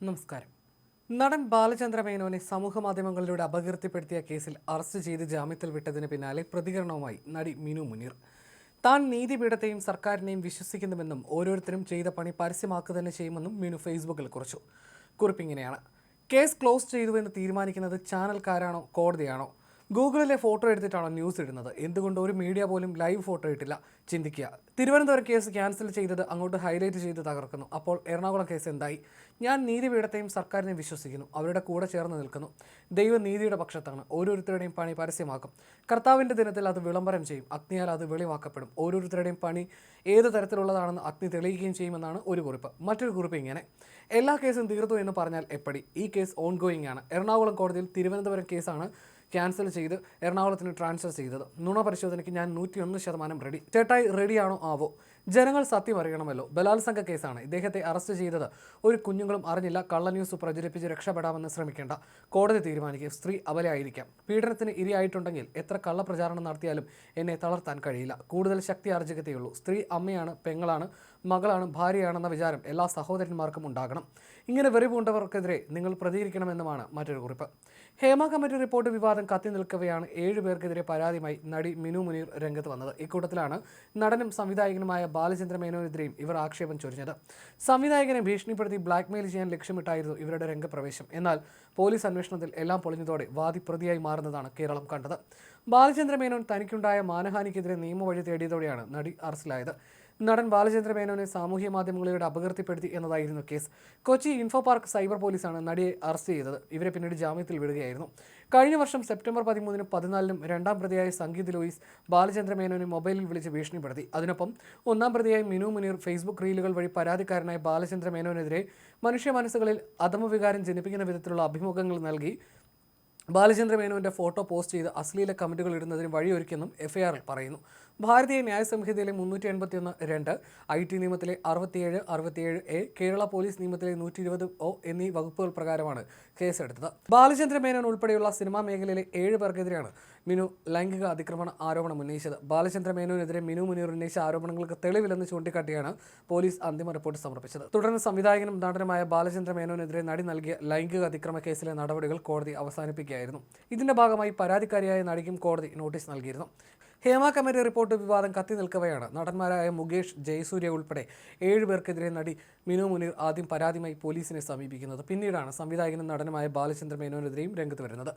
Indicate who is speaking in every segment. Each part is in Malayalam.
Speaker 1: നമസ്കാരം. നടൻ ബാലചന്ദ്ര മേനോനെ സമൂഹ മാധ്യമങ്ങളിലൂടെ അപകീർത്തിപ്പെടുത്തിയ കേസിൽ അറസ്റ്റ് ചെയ്ത് ജാമ്യത്തിൽ വിട്ടതിന് പിന്നാലെ പ്രതികരണവുമായി നടി മിനു മുനീർ. താൻ നീതിപീഠത്തെയും സർക്കാരിനെയും വിശ്വസിക്കുന്നുവെന്നും ഓരോരുത്തരും ചെയ്ത പണി പരസ്യമാക്കുക തന്നെ ചെയ്യുമെന്നും മിനു ഫേസ്ബുക്കിൽ കുറിച്ചു. കുറിപ്പിങ്ങനെയാണ് കേസ് ക്ലോസ് ചെയ്തുവെന്ന് തീരുമാനിക്കുന്നത് ചാനൽക്കാരാണോ കോടതിയാണോ? ഗൂഗിളിലെ ഫോട്ടോ എടുത്തിട്ടാണോ ന്യൂസ് ഇടുന്നത്? എന്തുകൊണ്ട് ഒരു മീഡിയ പോലും ലൈവ് ഫോട്ടോ ഇട്ടില്ല? ചിന്തിക്കുക. തിരുവനന്തപുരം കേസ് ക്യാൻസൽ ചെയ്തത് അങ്ങോട്ട് ഹൈലൈറ്റ് ചെയ്ത് തകർക്കുന്നു. അപ്പോൾ എറണാകുളം കേസ് എന്തായി? ഞാൻ നീതിപീഠത്തെയും സർക്കാരിനെ വിശ്വസിക്കുന്നു. അവരുടെ കൂടെ ചേർന്ന് നിൽക്കുന്നു. ദൈവം നീതിയുടെ പക്ഷത്താണ്. ഓരോരുത്തരുടെയും പണി പരസ്യമാക്കും. കർത്താവിന്റെ ദിനത്തിൽ അത് വിളംബരം ചെയ്യും. അഗ്നിയാൽ അത് വെളിവാക്കപ്പെടും. ഓരോരുത്തരുടെയും പണി ഏത് തരത്തിലുള്ളതാണെന്ന് അഗ്നി തെളിയിക്കുകയും ചെയ്യുമെന്നാണ് ഒരു കുറിപ്പ്. മറ്റൊരു കുറിപ്പ് ഇങ്ങനെ. എല്ലാ കേസും തീർത്തു എന്ന് പറഞ്ഞാൽ എപ്പടി? ഈ കേസ് ഓൺ ഗോയിങ് ആണ്. എറണാകുളം കോടതിയിൽ തിരുവനന്തപുരം കേസാണ് ക്യാൻസൽ ചെയ്ത് എറണാകുളത്തിന് ട്രാൻസ്ഫർ ചെയ്തത്. നുണ പരിശോധനയ്ക്ക് ഞാൻ നൂറ്റിയൊന്ന് ശതമാനം റെഡി ചേട്ടായി റെഡിയാണോ ആവോ? ജനങ്ങൾ സത്യം അറിയണമല്ലോ. ബലാത്സംഗ കേസാണ്. ഇദ്ദേഹത്തെ അറസ്റ്റ് ചെയ്തത് ഒരു കുഞ്ഞുങ്ങളും അറിഞ്ഞില്ല. കള്ള ന്യൂസ് പ്രചരിപ്പിച്ച് രക്ഷപ്പെടാമെന്ന് ശ്രമിക്കേണ്ട. കോടതി തീരുമാനിക്കും. സ്ത്രീ അബലയായിരിക്കാം. പീഡനത്തിന് ഇരയായിട്ടുണ്ടെങ്കിൽ എത്ര കള്ളപ്രചാരണം നടത്തിയാലും എന്നെ തളർത്താൻ കഴിയില്ല. കൂടുതൽ ശക്തി ആർജിക്കത്തേയുള്ളൂ സ്ത്രീ അമ്മയാണ് പെങ്ങളാണ് മകളാണ് ഭാര്യയാണെന്ന വിചാരം എല്ലാ സഹോദരന്മാർക്കും ഉണ്ടാകണം. ഇങ്ങനെ വെറിപൂണ്ടവർക്കെതിരെ നിങ്ങൾ പ്രതികരിക്കണമെന്നുമാണ് മറ്റൊരു കുറിപ്പ്. ഹേമ കമ്മിറ്റി റിപ്പോർട്ട് വിവാദം കത്തി നിൽക്കവെയാണ് ഏഴു പേർക്കെതിരെ പരാതിയുമായി നടി മിനു മുനീർ രംഗത്ത് വന്നത്. ഇക്കൂട്ടത്തിലാണ് നടനും സംവിധായകനുമായ ബാലചന്ദ്ര മേനോനെതിരെയും ഇവർ ആക്ഷേപം ചൊരിഞ്ഞത്. സംവിധായകനെ ഭീഷണിപ്പെടുത്തി ബ്ലാക്ക്മെയിൽ ചെയ്യാൻ ലക്ഷ്യമിട്ടായിരുന്നു ഇവരുടെ രംഗപ്രവേശം. എന്നാൽ പോലീസ് അന്വേഷണത്തിൽ എല്ലാം പൊളിഞ്ഞതോടെ വാദി പ്രതിയായി മാറുന്നതാണ് കേരളം കണ്ടത്. ബാലചന്ദ്ര മേനോൻ തനിക്കുണ്ടായ മാനഹാനിക്കെതിരെ നിയമവഴി തേടിയതോടെയാണ് നടി അറസ്റ്റിലായത്. നടൻ ബാലചന്ദ്ര മേനോനെ സാമൂഹ്യ മാധ്യമങ്ങളിലൂടെ അപകീർത്തിപ്പെടുത്തി എന്നതായിരുന്നു case. Kochi info park cyber പോലീസാണ് നടിയെ അറസ്റ്റ് ചെയ്തത്. ഇവരെ പിന്നീട് ജാമ്യത്തിൽ വിടുകയായിരുന്നു. കഴിഞ്ഞ വർഷം സെപ്റ്റംബർ പതിമൂന്നിനും പതിനാലിനും രണ്ടാം പ്രതിയായ സംഗീത് ലൂയിസ് ബാലചന്ദ്ര മേനോനെ മൊബൈലിൽ വിളിച്ച് ഭീഷണിപ്പെടുത്തി. അതിനൊപ്പം ഒന്നാം പ്രതിയായ മിനു മുനീർ ഫേസ്ബുക്ക് റീലുകൾ വഴി പരാതിക്കാരനായ ബാലചന്ദ്ര മേനോനെതിരെ മനുഷ്യ മനസ്സുകളിൽ അധമവികാരം ജനിപ്പിക്കുന്ന വിധത്തിലുള്ള അഭിമുഖങ്ങൾ നൽകി ബാലചന്ദ്ര മേനോന്റെ ഫോട്ടോ പോസ്റ്റ് ചെയ്ത് അശ്ലീല കമന്റുകൾ ഇടുന്നതിന് വഴിയൊരുക്കിയെന്നും എഫ്ഐആറിൽ പറയുന്നു. ഭാരതീയ ന്യായ സംഹിതയിലെ മുന്നൂറ്റി എൺപത്തിയൊന്ന് രണ്ട് ഐ ടി നിയമത്തിലെ അറുപത്തിയേഴ് അറുപത്തിയേഴ് എ കേരള പോലീസ് നിയമത്തിലെ നൂറ്റി ഇരുപത് ഒ എന്നീ വകുപ്പുകൾ പ്രകാരമാണ് കേസെടുത്തത്. ബാലചന്ദ്ര മേനോൻ ഉൾപ്പെടെയുള്ള സിനിമാ മേഖലയിലെ ഏഴ് പേർക്കെതിരെയാണ് മിനു ലൈംഗിക അതിക്രമണ ആരോപണം ഉന്നയിച്ചത്. ബാലചന്ദ്ര മേനോനെതിരെ മിനു മുനീർ ഉന്നയിച്ച ആരോപണങ്ങൾക്ക് തെളിവില്ലെന്ന് ചൂണ്ടിക്കാട്ടിയാണ് പോലീസ് അന്തിമ റിപ്പോർട്ട് സമർപ്പിച്ചത്. തുടർന്ന് സംവിധായകനും നടനുമായ ബാലചന്ദ്ര മേനോനെതിരെ നടി നൽകിയ ലൈംഗിക അതിക്രമ കേസിലെ നടപടികൾ കോടതി ഇതിന്റെ ഭാഗമായി പരാതിക്കാരിയായ നടിക്കും കോടതി നോട്ടീസ് നൽകിയിരുന്നു. ഹേമ കമ്മിറ്റി റിപ്പോർട്ട് വിവാദം കത്തി നിൽക്കവെയാണ്. നടന്മാരായ മുകേഷ് ജയസൂര്യ ഉൾപ്പെടെ ഏഴുപേർക്കെതിരെ നടി മിനു മുനീർ ആദ്യം പരാതിയുമായി പോലീസിനെ സമീപിക്കുന്നത്. പിന്നീടാണ് സംവിധായകനും നടനുമായ ബാലചന്ദ്ര മേനോനെതിരെയും രംഗത്ത് വരുന്നത്.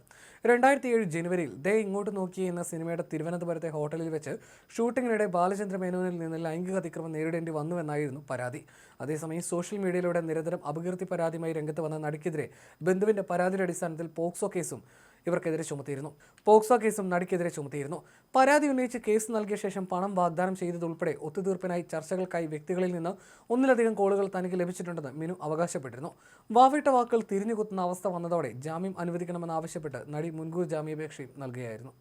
Speaker 1: രണ്ടായിരത്തി ഏഴ് ജനുവരിയിൽ ദേ ഇങ്ങോട്ട് നോക്കി എന്ന സിനിമയുടെ തിരുവനന്തപുരത്തെ ഹോട്ടലിൽ വെച്ച് ഷൂട്ടിങ്ങിനിടെ ബാലചന്ദ്ര മേനോനിൽ നിന്ന് ലൈംഗിക അതിക്രമം നേരിടേണ്ടി വന്നുവെന്നായിരുന്നു പരാതി. അതേസമയം സോഷ്യൽ മീഡിയയിലൂടെ നിരന്തരം അപകീർത്തി പരാതിയുമായി രംഗത്ത് വന്ന നടിക്കെതിരെ ബന്ധുവിന്റെ പരാതിയുടെ അടിസ്ഥാനത്തിൽ പോക്സോ കേസും ഇവർക്കെതിരെ ചുമത്തിയിരുന്നു. പോക്സോ കേസും നടിക്കെതിരെ ചുമത്തിയിരുന്നു. പരാതി ഉന്നയിച്ച് കേസ് നൽകിയ ശേഷം പണം വാഗ്ദാനം ചെയ്തതുൾപ്പെടെ ഒത്തുതീർപ്പിനായി ചർച്ചകൾക്കായി വ്യക്തികളിൽ നിന്ന് ഒന്നിലധികം കോളുകൾ തനിക്ക് ലഭിച്ചിട്ടുണ്ടെന്ന് മിനു അവകാശപ്പെട്ടിരുന്നു. വാവിട്ട വാക്കുകൾ തിരിഞ്ഞുകുത്തുന്ന അവസ്ഥ വന്നതോടെ ജാമ്യം അനുവദിക്കണമെന്നാവശ്യപ്പെട്ട് നടി മുൻകൂർ ജാമ്യാപേക്ഷയും നൽകുകയായിരുന്നു